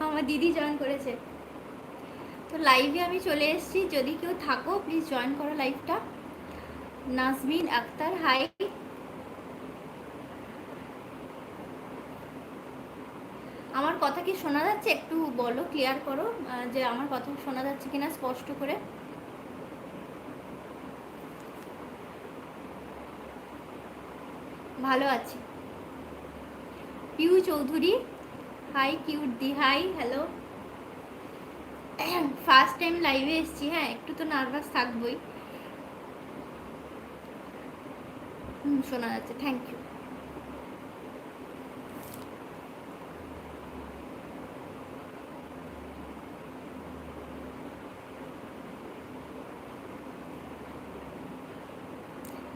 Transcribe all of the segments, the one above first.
High আমার দিদি join করেছে। তো লাইভে আমি চলে এসেছি। যদি কেউ থাকো প্লিজ জয়েন করো লাইভটা নাজমিন আক্তার হাই আমার কথা কি শোনা যাচ্ছে? একটু বলো ক্লিয়ার করো যে আমার কথা শোনা যাচ্ছে কিনা স্পষ্ট করে। ভালো আছি। পিউ চৌধুরী হাই কিউট দি হাই হ্যালো ফার্স্ট টাইম লাইভে এসেছি হ্যাঁ একটু তো নার্ভাস থাকবোই। শোনা যাচ্ছে থ্যাংক ইউ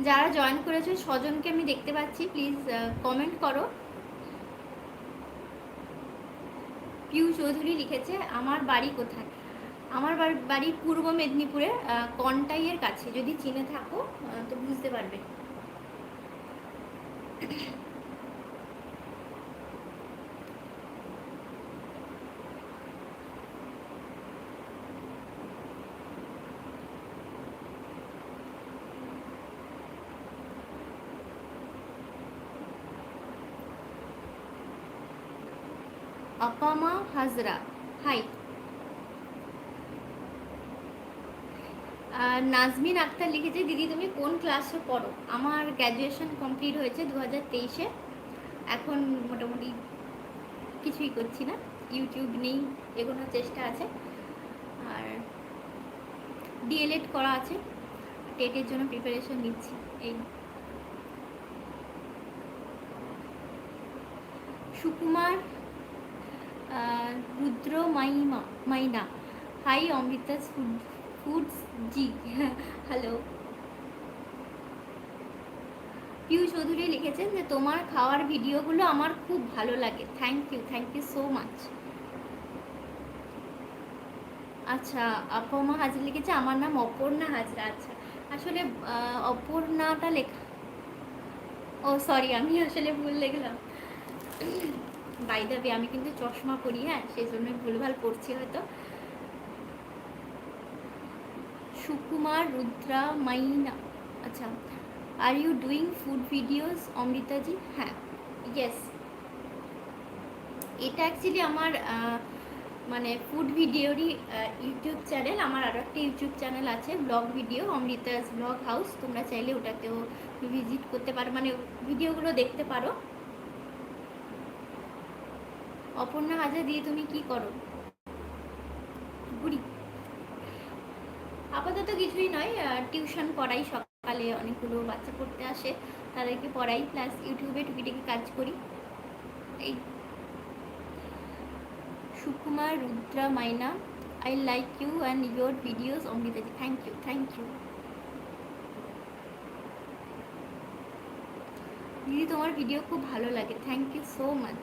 যারা জয়েন করেছে, স্বজনকে আমি দেখতে পাচ্ছি প্লিজ কমেন্ট করো। পিউ চৌধুরী লিখেছে, আমার বাড়ি কোথায়? আমার বাড়ি- পূর্ব মেদিনীপুরে কন্টাইয়ের কাছে। যদি চিনে থাকো তো বুঝতে পারবে। হাজরা। হাই। নাজমিন আক্তার লিখেছে, দিদি, তুমি কোন ক্লাসে পড়ো? আমার গ্র্যাজুয়েশন কমপ্লিট হয়েছে দু হাজার এখন মোটামুটি কিছুই করছি না। ইউটিউব নেই, এগোনোর চেষ্টা আছে। আর ডিএলএড করা আছে। টেটের জন্য প্রিপারেশন নিচ্ছি, এই। Sukumar Rudra Maima Maina hi Amrita food foods ji hello Piu Chowdhury লিখেছেন যে, তোমার খাওয়ার ভিডিওগুলো আমার খুব ভালো লাগে। Thank you thank you so much আচ্ছা আপমা হাজরা লিখেছে, আমার নাম অপর্ণা হাজরা। আচ্ছা আসলে অপর্ণাটা লেখা ও সরি আমি আসলে ভুল লিখলাম বাই ওয়ে আমি কিন্তু চশমা পরি হ্যাঁ? সেই জন্য ভুলভাল পড়ছি হয়তো। সুকুমার রুদ্রা মাইনা। আচ্ছা are you doing food videos অমৃতাজি হ্যাঁ ইয়েস এটা অ্যাকচুয়ালি আমার মানে ফুড ভিডিওরই ইউটিউব চ্যানেল আমার আরও একটা ইউটিউব চ্যানেল আছে vlog video Amrita's vlog house তোমরা চাইলে ওটাতেও ভিজিট করতে পারো মানে ভিডিওগুলো দেখতে পারো। অপর্ণা হাজার, দিয়ে তুমি কি করো? ঘুরি আপাতত কিছুই নয় টিউশন পড়াই, সকালে অনেকগুলো বাচ্চা পড়তে আসে, তাদেরকে পড়াই, প্লাস ইউটিউবে টুকিটাকি কাজ করি। এই। Sukumar, Rudra, Maina I like you and your videos অমৃতাজি thank you thank you দিদি, তোমার ভিডিও খুব ভালো লাগে থ্যাংক ইউ সো মাচ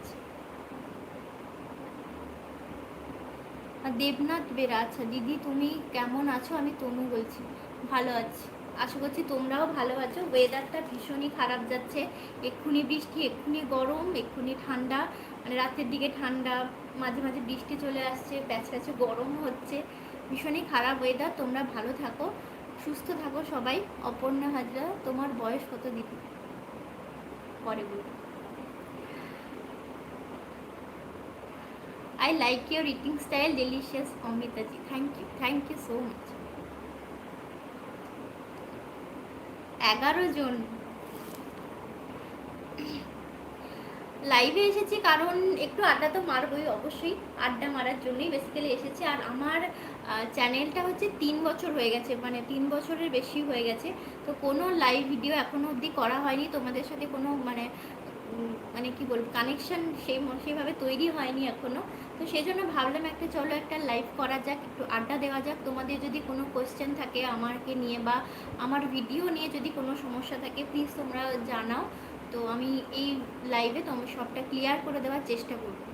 আর দেবনাথ বেরা আচ্ছা দিদি তুমি কেমন আছো? আমি তনু বলছি। ভালো আছি। আশা করছি তোমরাও ভালো আছো। ওয়েদারটা ভীষণই খারাপ যাচ্ছে। এক্ষুনি বৃষ্টি, এক্ষুনি গরম, এক্ষুনি ঠান্ডা। মানে রাতের দিকে ঠান্ডা, মাঝে মাঝে বৃষ্টি চলে আসছে, প্যাচ প্যাচে গরম হচ্ছে। ভীষণই খারাপ ওয়েদার তোমরা ভালো থাকো, সুস্থ থাকো সবাই। অপর্ণা হাজরা, তোমার বয়স কত দিদি? পরে বলব I like your eating style, delicious, Amrita ji. Thank you, thank you so much. এগারো জন। লাইভে এসেছি কারণ একটু আড্ডা তো মারবই অবশ্যই। আড্ডা মারার জন্যই বেসিক্যালি এসেছি। আর আমার চ্যানেলটা হচ্ছে তিন বছর হয়ে গেছে। মানে তিন বছরের বেশি হয়ে গেছে। তো কোনো লাইভ ভিডিও এখনও অবধি করা হয়নি। তোমাদের সাথে কোনো মানে মানে কি বলব কানেকশন সেই সেইভাবে তৈরি হয়নি এখনও তো সেই জন্য ভাবলাম একটা চলো একটা লাইভ করা যাক, একটু আড্ডা দেওয়া যাক। তোমাদের যদি কোনো কোয়েশ্চেন থাকে আমাকে নিয়ে বা আমার ভিডিও নিয়ে যদি কোনো সমস্যা থাকে প্লিজ তোমরা জানাও। তো আমি এই লাইভে তোমার সবটা ক্লিয়ার করে দেওয়ার চেষ্টা করব।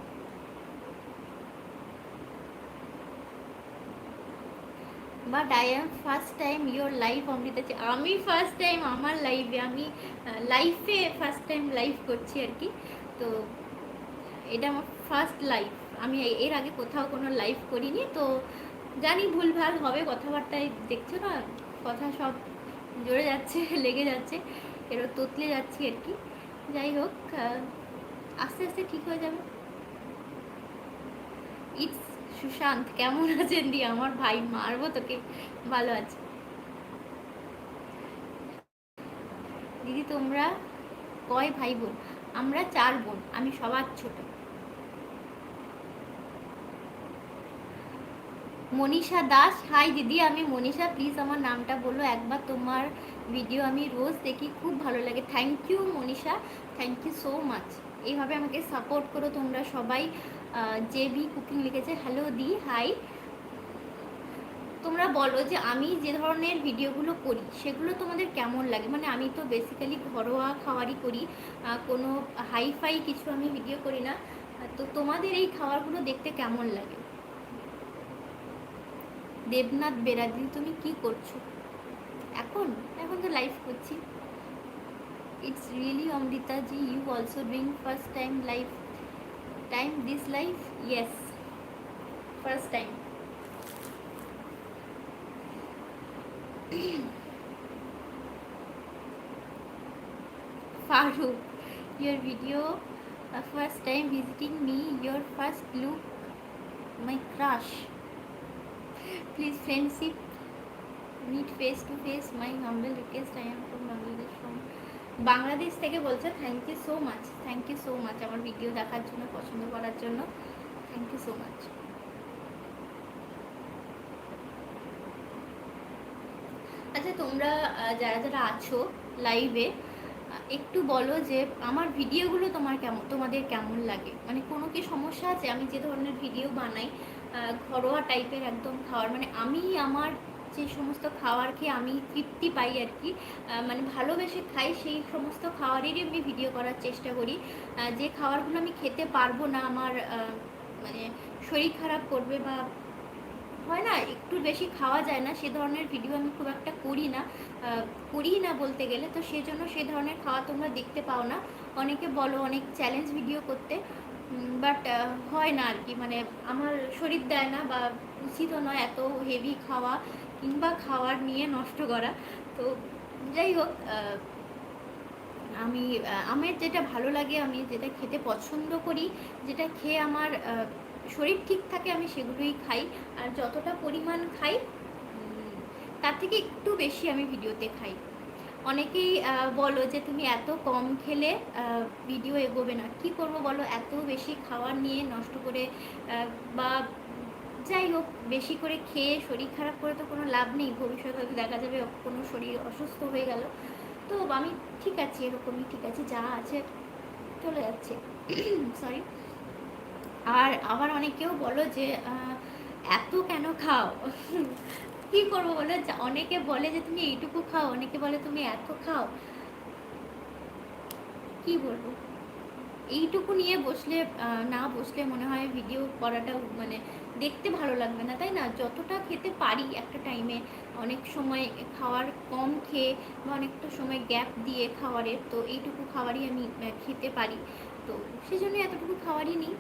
But I am first time your live Amrita চে- আমি ফার্স্ট টাইম আমার লাইভে আমি লাইফে ফার্স্ট টাইম লাইভ করছি আর কি। তো এটা আমার ফার্স্ট লাইভ আমি এর আগে কোথাও কোনো লাইভ করিনি, তো জানি ভুলভাল হবে কথাবার্তায়। দেখছ না? কথা সব জোরে যাচ্ছে, লেগে যাচ্ছে, এরও তোতলে যাচ্ছি আর কি। যাই হোক আস্তে আস্তে ঠিক হয়ে যাবে। ইটস সুশান্ত, কেমন আছেন দি? আমার ভাই, মারবো তোকে। ভালো আছে। দিদি, তোমরা কয় ভাই বোন? আমরা চার বোন, আমি সবার ছোট। মনীষা দাস, হাই দিদি, আমি মনীষা। প্লিজ আমার নামটা বলো, একবার তোমার ভিডিও আমি রোজ দেখি, খুব ভালো লাগে। Thank you Manisha. Thank you so much এইভাবে আমাকে সাপোর্ট করো তোমরা সবাই। জে বি কুকিং লিখেছে হ্যালো দি হাই তোমরা বলো যে আমি যে ধরনের ভিডিওগুলো করি, সেগুলো তোমাদের কেমন লাগে? মানে আমি তো বেসিক্যালি ঘরোয়া খাবারই করি কোনো হাইফাই কিছু আমি ভিডিও করি না। তো তোমাদের এই খাবারগুলো দেখতে কেমন লাগে? দেবনাথ বেরাদি তুমি কি করছ? এখন এখন তো লাইভ করছি। It's really Amrita ji you also doing first time live time this life? Yes. First time. Farooq your video uh, first time visiting me your first look my crush. Please friendship meet face to face my humble request. I am from Bangladesh from Bangladesh থেকে বলছে thank you so much thank you so much আমার video দেখার জন্য, পছন্দ করার জন্য thank you so much আচ্ছা তোমরা যারা যারা আছো লাইভে একটু বলো যে, আমার ভিডিওগুলো তোমার কেমন, তোমাদের কেমন লাগে? মানে কোনো কি সমস্যা আছে? আমি যে ধরনের ভিডিও বানাই ঘরোয়া টাইপের একদম খাওয়ার মানে আমি আমার যে সমস্ত খাবার খেয়ে আমি তৃপ্তি পাই আর কি মানে ভালোবেসে খাই সেই সমস্ত খাবারেরই আমি ভিডিও করার চেষ্টা করি। যে খাবারগুলো আমি খেতে পারব না আমার মানে শরীর খারাপ করবে বা হয় না, একটু বেশি খাওয়া যায় না, সে ধরনের ভিডিও আমি খুব একটা করি না। করি না বলতে গেলে, তো সেজন্য সে ধরনের খাওয়া তোমরা দেখতে পাও না। অনেকে বলো অনেক চ্যালেঞ্জ ভিডিও করতে বাট হয় না আর কি। মানে আমার শরীর দেয় না বা উচিতও নয় এত হেভি খাওয়া। কিংবা খাওয়ার নিয়ে নষ্ট করা। তো যাই হোক আমি আমার যেটা ভালো লাগে, আমি যেটা খেতে পছন্দ করি, যেটা খেয়ে আমার শরীর ঠিক থাকে, আমি সেগুলোই খাই। আর যতটা পরিমাণ খাই তার থেকে একটু বেশি আমি ভিডিওতে খাই। অনেকেই বলো যে তুমি এত কম খেলে ভিডিও এগোবে না। কি করব বলো? এত বেশি খাবার নিয়ে নষ্ট করে বা যাই হোক, বেশি করে খেয়ে শরীর খারাপ করে তো কোনো লাভ নেই। ভবিষ্যতে হয়তো দেখা যাবে কোনো শরীর অসুস্থ হয়ে গেল। তো আমি ঠিক আছে, এরকমই ঠিক আছে, যা আছে চলে যাচ্ছে। সরি আর আবার অনেকেও বলো যে এত কেন খাও? কি করব বলো? অনেকে বলে যে, তুমি এইটুকু খাও। অনেকে বলে, তুমি এত খাও। কি বলব? এইটুকু নিয়ে বসলে না বসলে মনে হয় ভিডিও করাটা মানে দেখতে ভালো লাগবে না, তাই না? যতটা খেতে পারি একটা টাইমে অনেক সময় খাওয়ার কম খেয়ে বা অনেকটা সময় গ্যাপ দিয়ে খাওয়ারের, তো এইটুকু খাবারই আমি খেতে পারি। তো সেজন্য এতটুকু খাবারই নিই।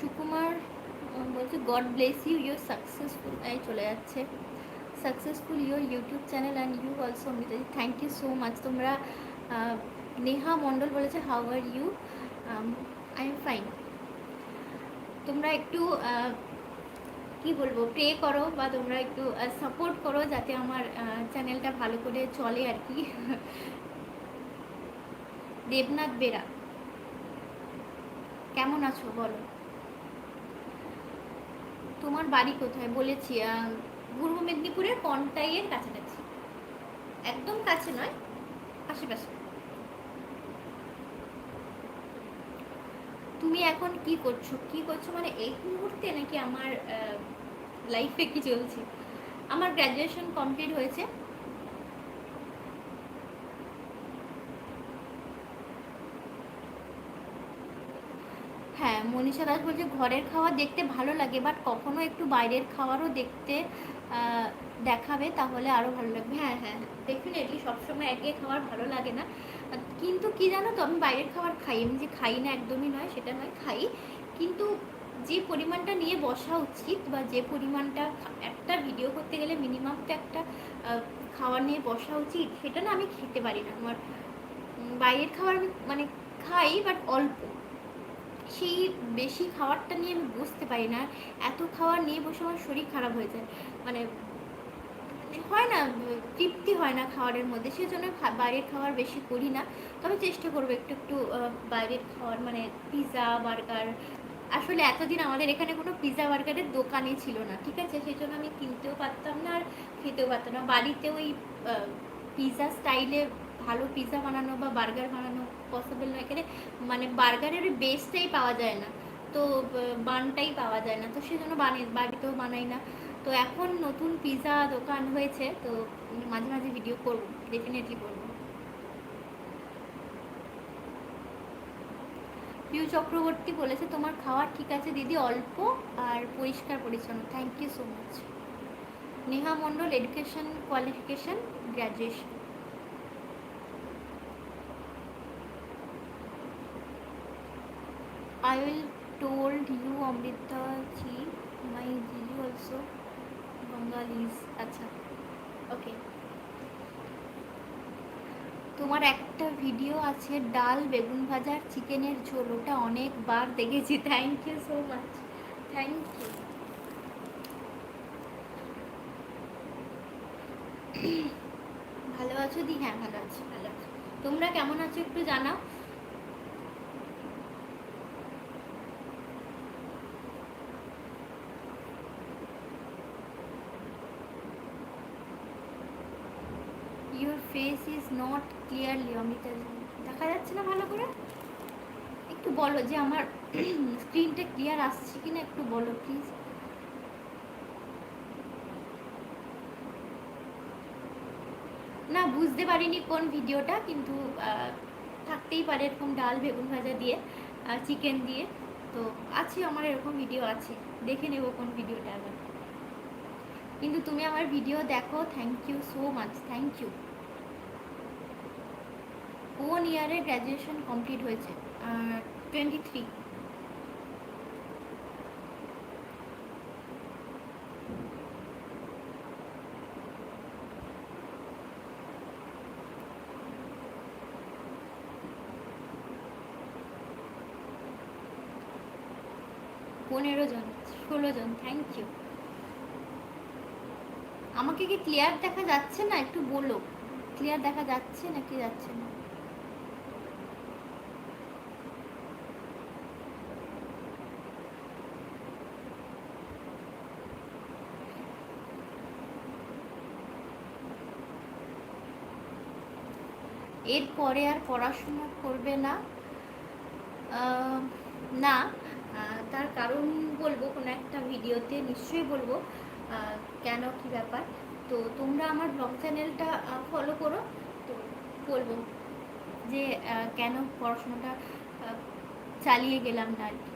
সুকুমার বলছে God bless you your successful এই চলে যাচ্ছে। Successful your YouTube channel and you also অমৃতাজি thank you so much তোমরা নেহা মণ্ডল বলেছে how are you I am fine তোমরা একটু কি বলব প্রে করো বা তোমরা একটু সাপোর্ট করো যাতে আমার চ্যানেলটা ভালো করে চলে আর কি। দেবনাথ বেরা, কেমন আছো বলো? তোমার বাড়ি কোথায়? বলেছি পূর্ব মেদিনীপুরের কনটাইয়ের কাছাকাছি। একদম কাছে নয়, আশেপাশে। তুমি এখন কি করছ? কি করছ মানে এই মুহূর্তে নাকি আমার লাইফে কি চলছে? আমার গ্র্যাজুয়েশন কমপ্লিট হয়েছে। হ্যাঁ মনীষা দাস বলছে ঘরের খাওয়া দেখতে ভালো লাগে বাট কখনো একটু বাইরের খাবারও দেখতে দেখাবে, তাহলে আরও ভালো লাগবে। হ্যাঁ হ্যাঁ ডেফিনেটলি সবসময় একে খাওয়ার ভালো লাগে না। কিন্তু কি জানো তো, আমি বাইরের খাবার খাই। আমি যে খাই না একদমই নয়, সেটা নয়, খাই। কিন্তু যে পরিমাণটা নিয়ে বসা উচিত বা যে পরিমাণটা একটা ভিডিও করতে গেলে মিনিমাম তো একটা খাবার নিয়ে বসা উচিত, সেটা না আমি খেতে পারি না। আমার বাইরের খাবার আমি মানে খাই বাট অল্প। সেই বেশি খাবারটা নিয়ে আমি বুঝতে পারি না। এত খাবার নিয়ে বসে আমার শরীর খারাপ হয়ে যায়। মানে হয় না, তৃপ্তি হয় না খাবারের মধ্যে। সেই জন্য বাইরের খাবার বেশি করি না। তবে চেষ্টা করব একটু একটু বাইরের খাওয়ার মানে পিৎজা বার্গার। আসলে এতদিন আমাদের এখানে কোনো পিৎজা বার্গারের দোকানই ছিল না, ঠিক আছে? সেই জন্য আমি কিনতেও পারতাম না আর খেতেও পারতাম না। বাড়িতে ওই পিৎজা স্টাইলে ভালো পিৎজা বানানো বা বার্গার বানানো পসিবল নয় এখানে মানে বার্গারের বেসটাই পাওয়া যায় না। তো বানটাই পাওয়া যায় না। তো সেজন্য বানাই বাড়িতেও বানাই না। তো এখন নতুন পিৎজা দোকান হয়েছে, তো মাঝে মাঝে ভিডিও করব ডেফিনেটলি করব। পিউ চক্রবর্তী বলেছে, তোমার খাওয়ার ঠিক আছে দিদি, অল্প আর পরিষ্কার পরিচ্ছন্ন। Thank you so much Neha Mondal education qualification graduation I will told you, Amrita ji, my Jiji also Bengalis আচ্ছা ওকে তোমার একটা ভিডিও আছে, ডাল বেগুন ভাজা আর চিকেনের ঝোল, ওটা অনেকবার দেখেছি। Thank you so much thank you ভালো আছো দি? হ্যাঁ ভালো আছি ভালো আছি। তোমরা কেমন আছো একটু জানাও। Your face is not clearly Amita দেখা যাচ্ছে না ভালো করে? একটু বলো যে আমার স্ক্রিনটা ক্লিয়ার আসছে কিনা একটু বলো প্লিজ না, বুঝতে পারিনি কোন ভিডিওটা, কিন্তু থাকতেই পারে এরকম ডাল বেগুন ভাজা দিয়ে চিকেন দিয়ে। তো, আছে আমার এরকম ভিডিও আছে। দেখে নেব কোন ভিডিওটা আবার। কিন্তু তুমি আমার ভিডিও দেখো thank you so much thank you কোন ইয়ারে গ্র্যাজুয়েশন কমপ্লিট হয়েছে টোয়েন্টি থ্রি পনেরো জন, ষোলো জন থ্যাংক ইউ আমাকে কি ক্লিয়ার দেখা যাচ্ছে না? একটু বলো। ক্লিয়ার দেখা যাচ্ছে নাকি যাচ্ছে না? এরপরে আর পড়াশোনা করবে না। না তার কারণ বলব, কোনো একটা ভিডিওতে নিশ্চয়ই বলব কেন, কি ব্যাপার। তো তোমরা আমার ব্লগ চ্যানেলটা ফলো করো। তো বলব যে কেন পড়াশোনাটা চালিয়ে গেলাম না আর কি।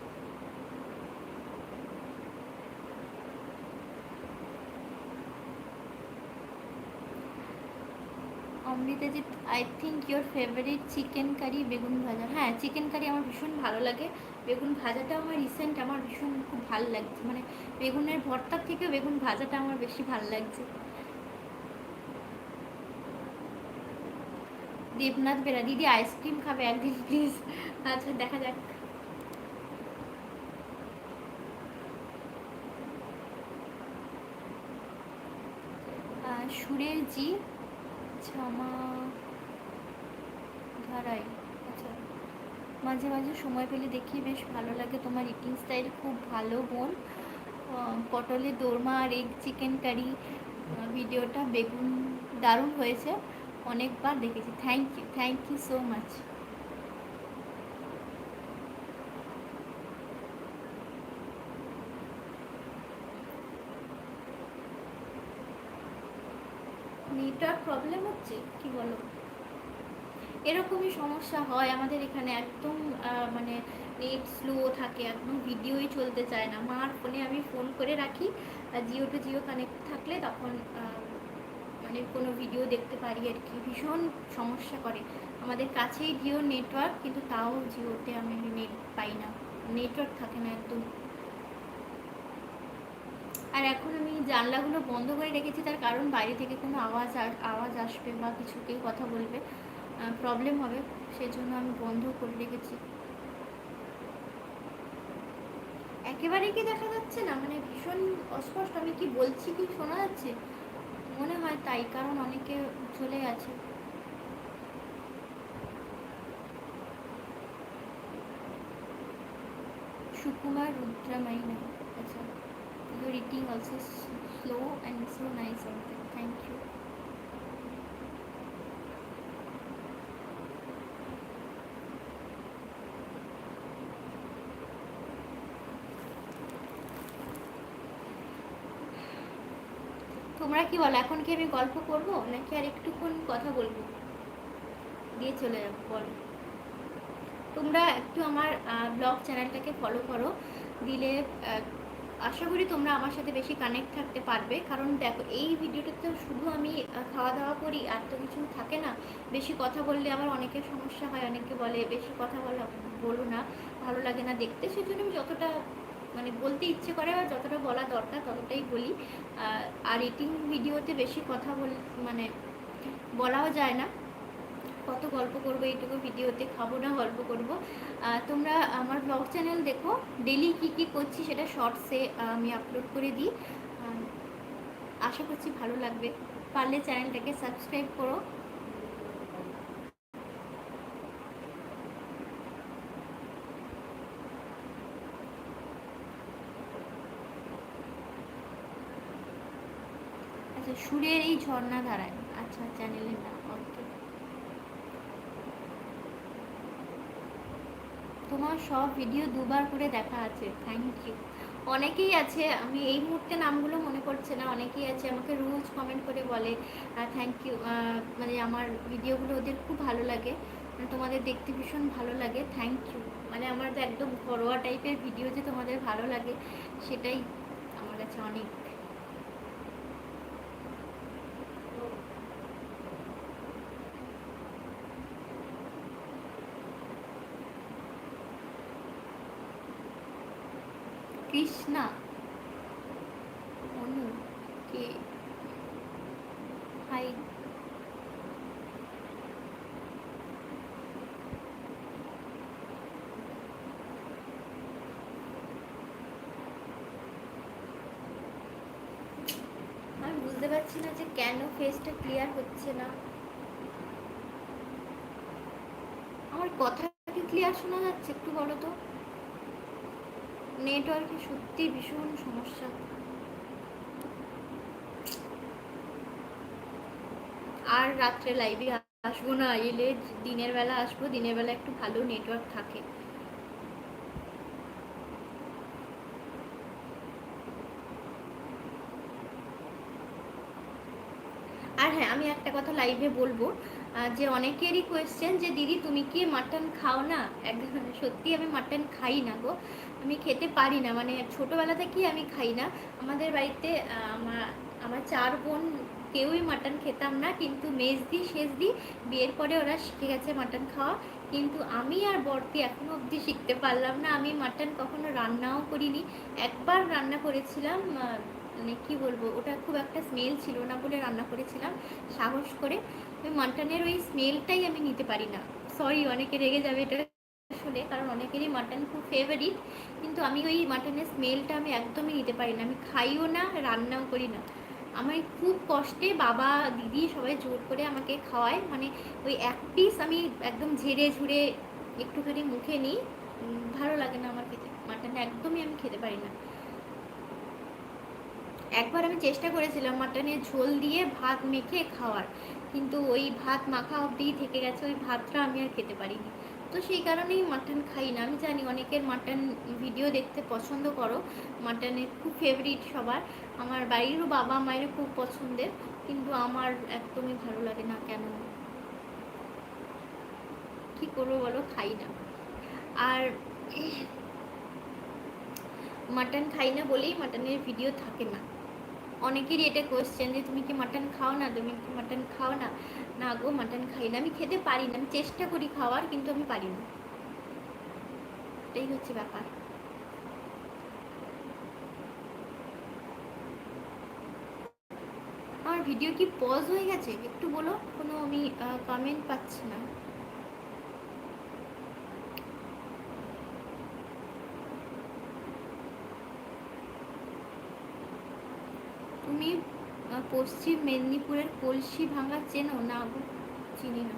Amritajit I think your favourite chicken curry begun bhaja. হ্যাঁ চিকেন কারি আমার ভীষণ ভালো লাগে। বেগুন ভাজাটা আমার রিসেন্ট আমার ভীষণ খুব ভালো লাগছে। মানে বেগুনের ভর্তার থেকে বেগুন ভাজাটা আমার বেশি ভালো লাগছে। দেবনাথ বেরা, দিদি আইসক্রিম খাবে একদিন প্লিজ আচ্ছা দেখা যাক। সুরের জি ছামা ধারাই। আচ্ছা মাঝে মাঝে সময় পেলে দেখি বেশ ভালো লাগে। তোমার ইটিং স্টাইল খুব ভালো বোন। পটলের দোরমা আর এগ চিকেন কারি ভিডিওটা বেগুন, দারুণ হয়েছে। অনেকবার দেখেছি। Thank you thank you so much network problem হচ্ছে? কি বলো? এরকমই সমস্যা হয়। আমাদের এখানে একদম মানে নেট স্লো থাকে। একদম ভিডিওই চলতে চায় না। মার ফোনে আমি ফোন করে রাখি। জিও টু জিও কানেক্ট থাকলে তখন মানে কোনো ভিডিও দেখতে পারি আর কি। ভীষণ সমস্যা করে। আমাদের কাছেই জিও নেটওয়ার্ক কিন্তু তাও জিওতে আমি নেট পাই না। নেটওয়ার্ক থাকে না একদম। আর এখন আমি জানলাগুলো বন্ধ করে রেখেছি, তার কারণ বাইরে থেকে কোনো আওয়াজ আওয়াজ আসবে বা কিছু কেউ কথা বলবে প্রবলেম হবে, সেজন্য আমি বন্ধ করে রেখেছি। একেবারে কি দেখা যাচ্ছে না? মানে ভীষণ অস্পষ্ট, আমি কি বলছি কি শোনা যাচ্ছে? মনে হয় তাই, কারণ অনেকে চলে গেছে। সুকুমার রুদ্রামাইনা আচ্ছা your eating also slow and so nice Ankit. thank you. তোমরা কি বলো, এখন কি আমি গল্প করব, নাকি আর একটুক্ষণ কথা বলব? দিয়ে চলে যাব, বলো। তোমরা একটু আমার ব্লগ চ্যানেলটাকে ফলো করো, দিলে আশা করি তোমরা আমার সাথে বেশি কানেক্ট থাকতে পারবে। কারণ দেখো, এই ভিডিওটা তো শুধু আমি খাওয়া দাওয়া করি আর তো কিছু থাকে না। বেশি কথা বললে আমার অনেকের সমস্যা হয়, অনেকে বলে, বেশি কথা বলা, বলো না, ভালো লাগে না দেখতে। সেজন্য আমি যতটা মানে বলতে ইচ্ছে করে বা যতটা বলা দরকার ততটাই বলি। আর ইটিং ভিডিওতে বেশি কথা বল মানে বলাও যায় না। কত গল্প করব, এইটুকু ভিডিওতে খাব না, গল্প করব। তোমরা আমার ব্লগ চ্যানেল দেখো ডেলি কি কি করছি সেটা শর্টসে আমি আপলোড করে দিই। আশা করছি ভালো লাগবে। পারলে চ্যানেলটাকে সাবস্ক্রাইব করো। আচ্ছা সুরের এই ঝর্ণা ধারায় আচ্ছা চ্যানেলের নাম ওকে তোমার সব ভিডিও দুবার করে দেখা আছে থ্যাংক ইউ অনেকেই আছে, আমি এই মুহূর্তে নামগুলো মনে পড়ছে না, অনেকেই আছে আমাকে রোজ কমেন্ট করে বলে থ্যাংক ইউ মানে আমার ভিডিওগুলো ওদের খুব ভালো লাগে মানে তোমাদের দেখতে ভীষণ ভালো লাগে থ্যাংক ইউ মানে আমার তো একদম ঘরোয়া টাইপের ভিডিও যে তোমাদের ভালো লাগে, সেটাই আমার কাছে অনেক কৃষ্ণা অনু কে হাই আমি বুঝতে পারছি না যে কেন ফেসটা ক্লিয়ার হচ্ছে না? আমার কথা কি ক্লিয়ার শোনা যাচ্ছে একটু বলো তো? নেটওয়ার্কে সত্যি ভীষণ সমস্যা। আর রাত্রে লাইভে আসব না, এলে দিনের বেলা আসব, দিনের বেলা একটু ভালো নেটওয়ার্ক থাকে আর হ্যাঁ আমি একটা কথা লাইভে বলব যে অনেকেরই কোয়েশ্চেন যে, দিদি, তুমি কি মাটন খাও না? সত্যি আমি মাটন খাই না গো, আমি খেতে পারি না। মানে ছোটোবেলা থেকেই আমি খাই না। আমাদের বাড়িতে আমার আমার চার বোন, কেউই মাটন খেতাম না, কিন্তু মেজদি শেষদি বিয়ের পরে ওরা শিখে গেছে মাটন খাওয়া। কিন্তু আমি আর বর্তি এখনও অবধি শিখতে পারলাম না। আমি মাটন কখনো রান্নাও করিনি। একবার রান্না করেছিলাম মানে কি বলব ওটা খুব একটা স্মেল ছিল না বলে রান্না করেছিলাম। সাহস করে। মাটনের ওই স্মেলটাই আমি নিতে পারি না। সরি অনেকে রেগে যাবে এটা শুনে, কারণ অনেকেরই মাটন খুব ফেভারিট কিন্তু আমি ওই মাটনের স্মেলটা আমি একদমই নিতে পারি না। আমি খাইও না, রান্নাও করি না। আমার খুব কষ্টে বাবা, দিদি সবাই জোর করে আমাকে খাওয়ায়। মানে ওই এক পিস আমি একদম ঝেড়ে ঝুড়ে একটুখানি মুখে নিই। ভালো লাগে না আমার খেতে। মাটনটা একদমই আমি খেতে পারি না। একবার আমি চেষ্টা করেছিলাম মাটনের ঝোল দিয়ে ভাত মেখে খাওয়ার, কিন্তু ওই ভাত মাখা অবধি থেকে গেছে, ওই ভাতটা আমি আর খেতে পারিনি। তো সেই কারণেই মাটন খাই না। আমি জানি অনেকের মাটন ভিডিও দেখতে পছন্দ করো, মাটনের খুব ফেভারিট সবার। আমার বাড়িরও বাবা মায়েরও খুব পছন্দের, কিন্তু আমার একদমই ভালো লাগে না কেন? কি করব বলো? খাই না। আর মাটন খাই না বলেই মাটনের ভিডিও থাকে না। অনেকেরই এটা কোয়েশ্চেন যে, তুমি কি মাটন খাও না? তুমি কি মাটন খাও না? না গো মাটন খাই না। আমি খেতে পারি না। আমি চেষ্টা করি খাওয়ার, কিন্তু আমি পারি না। এটাই হচ্ছে ব্যাপার। আমার ভিডিও কি পজ হয়ে গেছে? একটু বলো, কোনো আমি কমেন্ট পাচ্ছি না তুমি আহ, পশ্চিম মেদিনীপুরের কলসি ভাঙা চেনো না চিনি না।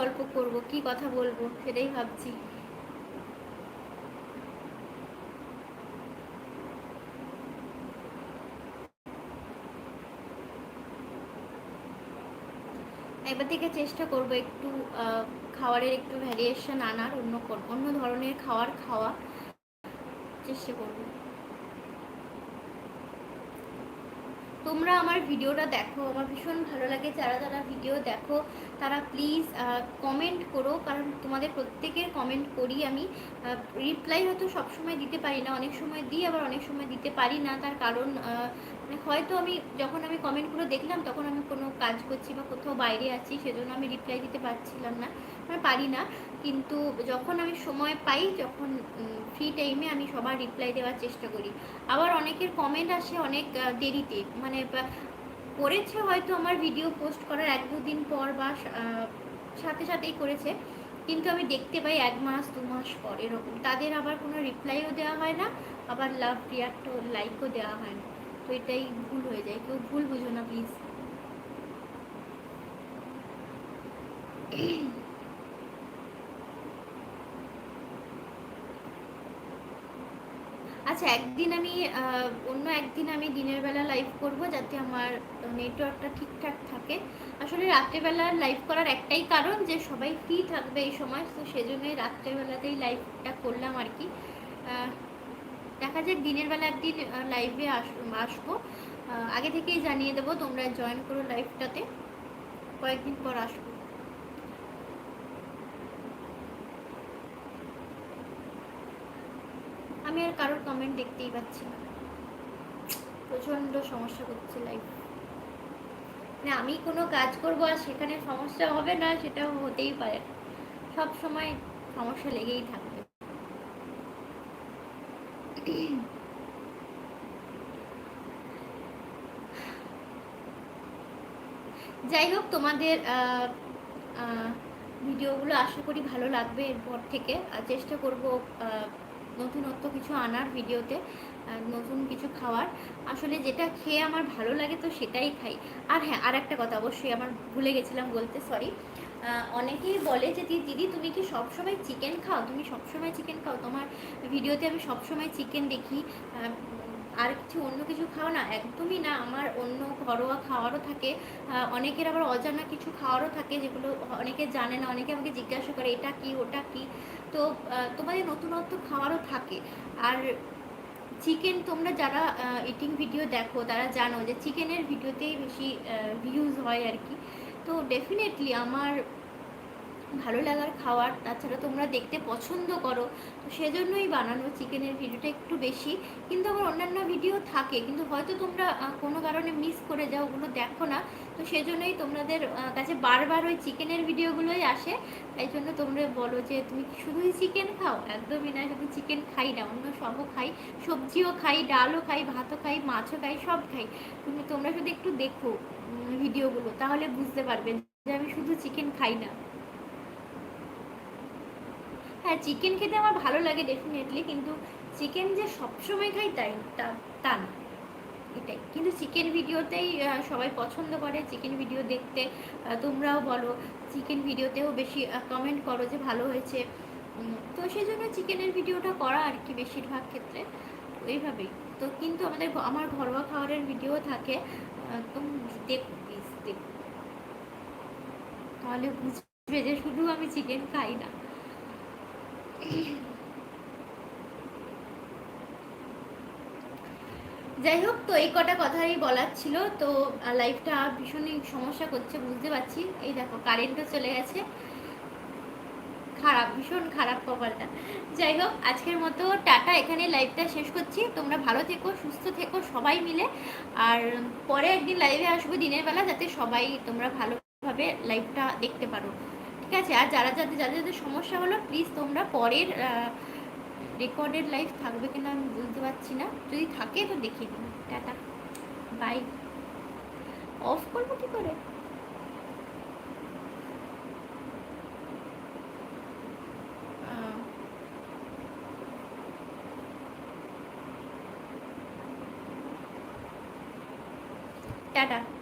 গল্প করব? কি কথা বলব? সেটাই ভাবছি। এবার থেকে চেষ্টা করব একটু খাবারের একটু ভ্যারিয়েশন আনার, অন্য অন্য ধরনের খাবার খাওয়া। চেষ্টা করব। তোমরা আমার ভিডিওটা দেখো, আমার ভীষণ ভালো লাগে। যারা যারা ভিডিও দেখো তারা প্লিজ কমেন্ট করো, কারণ তোমাদের প্রত্যেকের কমেন্ট করি আমি। রিপ্লাই হয়তো সবসময় দিতে পারি না, অনেক সময় দিই, আবার অনেক সময় দিতে পারি না। তার কারণ মানে হয়তো আমি যখন আমি কমেন্টগুলো দেখলাম, তখন আমি কোনো কাজ করছি বা কোথাও বাইরে আছি, সেজন্য আমি রিপ্লাই দিতে পারছিলাম না মানে পারি না। কিন্তু যখন আমি সময় পাই, যখন ফ্রি টাইমে আমি সবার রিপ্লাই দেওয়ার চেষ্টা করি। আবার অনেকের কমেন্ট আসে অনেক দেরিতে মানে করেছে হয়তো আমার ভিডিও পোস্ট করার এক দুদিন পর বা সাথে সাথেই করেছে। কিন্তু আমি দেখতে পাই এক মাস, দু মাস পর এরকম। তাদের আবার কোনো রিপ্লাইও দেওয়া হয় না, আবার লাভ রিয়াক্ট লাইকও দেওয়া হয় না। তো এটাই ভুল হয়ে যায়। কেউ ভুল বুঝো না প্লিজ আচ্ছা একদিন আমি অন্য একদিন আমি দিনের বেলা লাইভ করব যাতে আমার নেটওয়ার্কটা ঠিকঠাক থাকে। আসলে রাত্রেবেলা লাইভ করার একটাই কারণ যে সবাই ফ্রি থাকবে এই সময়, তো সেজন্যই রাত্রেবেলাতেই লাইভটা করলাম আর কি। দেখা যাক দিনের বেলা একদিন লাইভে আস, আসব। আগে থেকেই জানিয়ে দেবো তোমরা জয়েন করো লাইভটাতে কয়েকদিন পর আসব। আমি আর কারোর কমেন্ট দেখতেই পাচ্ছি না। প্রচণ্ড সমস্যা করছে লাইফ না, আমি কোনো কাজ করব আর সেখানে সমস্যা হবে না সেটা হতেই পারে। সব সময় সমস্যা লেগেই থাকবে যাই হোক, তোমাদের ভিডিওগুলো আশা করি ভালো লাগবে এরপর থেকে। আর চেষ্টা করব নতুনত্ব কিছু আনার ভিডিওতে নতুন কিছু খাওয়ার। আসলে যেটা খেয়ে আমার ভালো লাগে তো সেটাই খাই। আর হ্যাঁ আর একটা কথা অবশ্যই আমার ভুলে গেছিলাম বলতে সরি অনেকেই বলে যে দিদি তুমি কি সবসময় চিকেন খাও? তুমি সবসময় চিকেন খাও? তোমার ভিডিওতে আমি সবসময় চিকেন দেখি। আর কিছু অন্য কিছু খাও না? একদমই না। আমার অন্য ঘরোয়া খাওয়ারও থাকে। অনেকের আবার অজানা কিছু খাওয়ারও থাকে যেগুলো অনেকে জানে না। অনেকে আমাকে জিজ্ঞাসা করে, এটা কি? ওটা কি? তো তোমাদের নতুনত্ব খাওয়ারও থাকে। আর চিকেন তোমরা যারা ইটিং ভিডিও দেখো, তারা জানো যে চিকেনের ভিডিওতেই বেশি ভিউজ হয় আর কি। তো ডেফিনেটলি আমার ভালো লাগার খাওয়ার, তাছাড়া তোমরা দেখতে পছন্দ করো। তো সেজন্যই বানানো চিকেনের ভিডিওটা একটু বেশি। কিন্তু আমার অন্যান্য ভিডিও থাকে, কিন্তু হয়তো তোমরা কোনো কারণে মিস করে যাও, ওগুলো দেখো না। তো সেজন্যই তোমাদের কাছে বারবার ওই চিকেনের ভিডিওগুলোই আসে। তাই জন্য তোমরা বলো যে, তুমি শুধুই চিকেন খাও? একদমই না, শুধু চিকেন খাই না, অন্য সবও খাই। সবজিও খাই, ডালও খাই, ভাতও খাই, মাছও খাই, সব খাই। তুমি তোমরা শুধু একটু দেখো ভিডিওগুলো, তাহলে বুঝতে পারবে যে আমি শুধু চিকেন খাই না। হ্যাঁ চিকেন খেতে আমার ভালো লাগে ডেফিনেটলি কিন্তু চিকেন যে সবসময় খাই তাই, তা না। এটাই। কিন্তু চিকেন ভিডিওতেই সবাই পছন্দ করে চিকেন ভিডিও দেখতে। তোমরাও বলো চিকেন ভিডিওতেও বেশি কমেন্ট করো যে ভালো হয়েছে। তো সেই জন্য চিকেনের ভিডিওটা করা আর কি বেশিরভাগ ক্ষেত্রে। ওইভাবেই। তো কিন্তু আমাদের আমার ঘরোয়া খাবারের ভিডিও থাকে। তো দেখো প্লিজ দেখো। তাহলে বুঝবে যে শুধু আমি চিকেন খাই না। যাই হোক, তো এই কটা কথাই বলার ছিল। তো লাইফটা ভীষণই সমস্যা করছে, বুঝতে পারছি। এই দেখো কারেন্টও চলে গেছে। খারাপ, ভীষণ খারাপ কপালটা। যাই হোক, আজকের মতো টাটা। এখানে লাইভটা শেষ করছি। তোমরা ভালো থেকো, সুস্থ থেকো, সবাই মিলে। আর পরে একদিন লাইভে আসব দিনের বেলা, যাতে সবাই তোমরা ভালোভাবে লাইভটা দেখতে পারো। ঠিক আছে? আর যারা যাদের যাদের যাদের সমস্যা হলো প্লিজ তোমরা পরের রেকর্ডেড লাইফ থাকবে কিনা আমি বুঝতে পারছি না। যদি থাকে তো দেখিয়ে দিন টাটা। বাই অফ করব কী করে? টাটা।